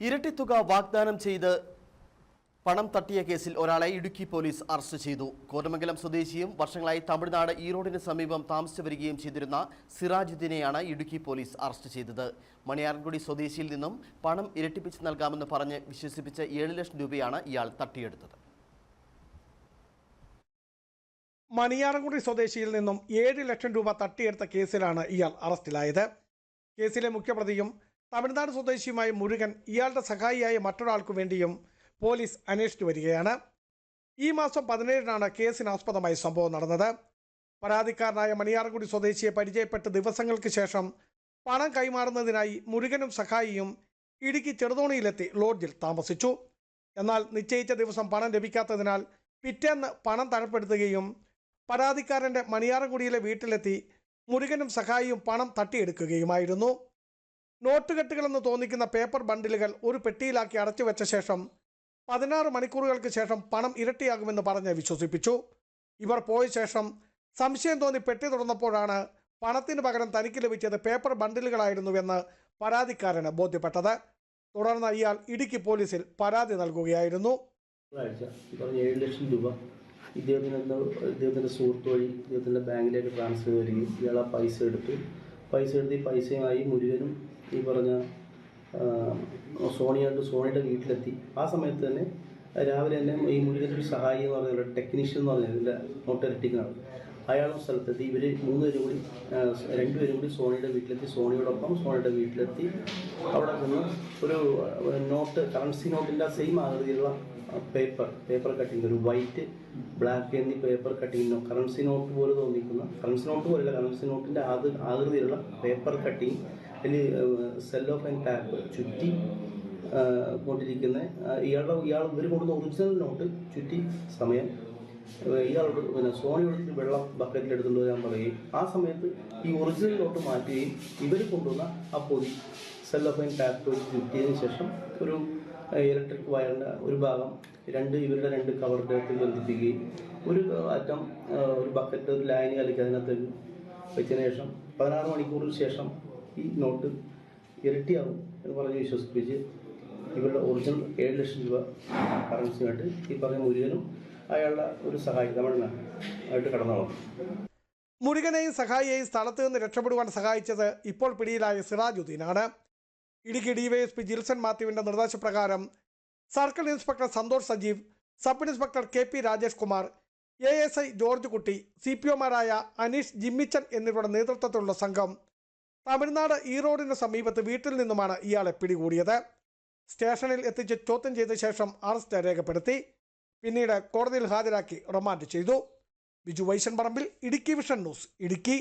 ഇരട്ടിത്തുക വാഗ്ദാനം ചെയ്ത് പണം തട്ടിയ കേസിൽ ഒരാളെ ഇടുക്കി പോലീസ് അറസ്റ്റ് ചെയ്തു. കോതമംഗലം സ്വദേശിയും വർഷങ്ങളായി തമിഴ്നാട് ഈറോഡിന് സമീപം താമസിച്ചു വരികയും ചെയ്തിരുന്ന സിറാജുദ്ദീനെയാണ് ഇടുക്കി പോലീസ് അറസ്റ്റ് ചെയ്തത്. മണിയാറൻകുടി സ്വദേശിയിൽ നിന്നും പണം ഇരട്ടിപ്പിച്ച് നൽകാമെന്ന് പറഞ്ഞ് വിശ്വസിപ്പിച്ച ഏഴ് ലക്ഷം രൂപയാണ് ഇയാൾ തട്ടിയെടുത്തത്. മണിയാറൻകുടി സ്വദേശിയിൽ നിന്നും ഏഴ് ലക്ഷം രൂപ തട്ടിയെടുത്ത കേസിലാണ് ഇയാൾ അറസ്റ്റിലായത്. കേസിലെ മുഖ്യപ്രതിയും തമിഴ്നാട് സ്വദേശിയുമായ മുരുകൻ ഇയാളുടെ സഹായിയായ മറ്റൊരാൾക്കു വേണ്ടിയും പോലീസ് അന്വേഷിച്ചു വരികയാണ്. ഈ മാസം പതിനേഴിനാണ് കേസിനാസ്പദമായി സംഭവം നടന്നത്. പരാതിക്കാരനായ മണിയാർകുടി സ്വദേശിയെ പരിചയപ്പെട്ട് ദിവസങ്ങൾക്ക് ശേഷം പണം കൈമാറുന്നതിനായി മുരുകനും സഹായിയും ഇടുക്കി ചെറുതോണിയിലെത്തി ലോഡ്ജിൽ താമസിച്ചു. എന്നാൽ നിശ്ചയിച്ച ദിവസം പണം ലഭിക്കാത്തതിനാൽ പിറ്റേന്ന് പണം തരപ്പെടുത്തുകയും പരാതിക്കാരന്റെ മണിയാറൻകുടിയിലെ വീട്ടിലെത്തി മുരുകനും സഹായിയും പണം തട്ടിയെടുക്കുകയുമായിരുന്നു. നോട്ടുകെട്ടുകളെന്ന് തോന്നിക്കുന്ന പേപ്പർ ബണ്ടിലുകൾ ഒരു പെട്ടിയിലാക്കി അടച്ചു വെച്ച ശേഷം പതിനാറ് മണിക്കൂറുകൾക്ക് ശേഷം പണം ഇരട്ടിയാകുമെന്ന് പറഞ്ഞ് വിശ്വസിപ്പിച്ചു. ഇവർ പോയ ശേഷം സംശയം തോന്നി പെട്ടി തുറന്നപ്പോഴാണ് പണത്തിന് പകരം തനിക്ക് ലഭിച്ചത് പേപ്പർ ബണ്ടിലുകളായിരുന്നുവെന്ന് പരാതിക്കാരന് ബോധ്യപ്പെട്ടത്. തുടർന്ന് ഇയാൾ ഇടുക്കി പോലീസിൽ പരാതി നൽകുകയായിരുന്നു. ഏഴ് ലക്ഷം രൂപ. ഇദ്ദേഹത്തിന് ഇദ്ദേഹത്തിന്റെ സുഹൃത്ത് വഴി ഇദ്ദേഹത്തിന്റെ ബാങ്കിലേക്ക് ട്രാൻസ്ഫർ വരികയും ഇയാൾ ആ പൈസ എടുത്തു പൈസ എടുത്ത് ഈ പൈസയുമായി മുരുകനും ഈ പറഞ്ഞ സോണിയായിട്ട് സോണിയുടെ വീട്ടിലെത്തി. ആ സമയത്ത് തന്നെ രാവിലെ തന്നെ ഈ മുരുകന്റെ സഹായി എന്ന് പറഞ്ഞ ടെക്നീഷ്യൻ എന്ന് പറഞ്ഞ നോട്ട് ഇരട്ടിക്കുന്നതാണ് അയാളും സ്ഥലത്തെത്തി. ഇവർ മൂന്നുപേരും കൂടി രണ്ടുപേരും കൂടി സോണിയുടെ വീട്ടിലെത്തി. സോണിയോടൊപ്പം സോണിയുടെ വീട്ടിലെത്തി. അവിടെ നിന്ന് ഒരു നോട്ട് കറൻസി നോട്ടിന്റെ സെയിം ആകൃതിയിലുള്ള പേപ്പർ പേപ്പർ കട്ടിങ് ഒരു വൈറ്റ് ബ്ലാക്ക് എന്നീ പേപ്പർ കട്ടിങ് കറൻസി നോട്ട് പോലെ തോന്നിക്കുന്ന കറൻസി നോട്ട് പോലെയല്ല കറൻസി നോട്ടിന്റെ ആകൃ ആകൃതിയിലുള്ള പേപ്പർ കട്ടിങ് അതിൽ സെല്ലോ ഫൈൻ ടാപ്പ് ചുറ്റി കൊണ്ടിരിക്കുന്ന ഇയാളുടെ ഇയാൾ ഇവർ കൊണ്ടുവന്ന ഒറിജിനൽ നോട്ട് ചുറ്റി സമയം ഇയാളോട് പിന്നെ സോണിയോട് വെള്ളം ബക്കറ്റിൽ എടുത്തുകൊണ്ട് വരാൻ പറയുകയും ആ സമയത്ത് ഈ ഒറിജിനൽ നോട്ട് മാറ്റുകയും ഇവർ കൊണ്ടുവന്ന ആ പൊതി സെല്ലോ ഫൈൻ ടാപ്പ് ചുറ്റിയതിന് ശേഷം ഒരു ഇലക്ട്രിക് വയറിന്റെ ഒരു ഭാഗം രണ്ട് ഇവരുടെ രണ്ട് കവറിന്റെ അകത്ത് ബന്ധിപ്പിക്കുകയും ഒരു അറ്റം ഒരു ബക്കറ്റ് ഒരു ലൈന് കലക്കി അതിനകത്ത് വെച്ചതിന് ശേഷം പതിനാറ് മണിക്കൂറിന് ശേഷം ഈ നോട്ട് ഇരട്ടിയാകും എന്ന് പറഞ്ഞ് വിശ്വസിപ്പിച്ച് ഇവരുടെ ഒറിജിനൽ ഏഴ് ലക്ഷം രൂപ കറൻസിയായിട്ട് ഈ പറഞ്ഞ മുരുകനും അയാളുടെ ഒരു സഹായി തമിഴ്നാട് ആയിട്ട് കടന്നു കളഞ്ഞു മുരുകനെയും സഹായിയെയും സ്ഥലത്ത് നിന്ന് രക്ഷപ്പെടുവാൻ സഹായിച്ചത് ഇപ്പോൾ പിടിയിലായ സിറാജുദ്ദീനാണ്. ഇടുക്കി ഡിവൈഎസ്പി ജിൽസൺ മാത്യുവിന്റെ നിർദ്ദേശപ്രകാരം circle inspector Santhosh Sajeev sub inspector K P Rajesh Kumar A S I George Kutty C P ഒമാരായ Aneesh Jimmichan എന്നിവരുടെ നേതൃത്വത്തിലുള്ള സംഘം തമിഴ്നാട് ഈറോഡിന് സമീപത്ത് വീട്ടിൽ നിന്നുമാണ് ഇയാളെ പിടികൂടിയത്. സ്റ്റേഷനിൽ എത്തിച്ച് ചോദ്യം ചെയ്ത ശേഷം അറസ്റ്റ് രേഖപ്പെടുത്തി. പിന്നീട് കോടതിയിൽ ഹാജരാക്കി റിമാൻഡ് ചെയ്തു. ബിജു വൈശൻ പറമ്പിൽ ഇടുക്കി വിഷൻ ന്യൂസ് ഇടുക്കി.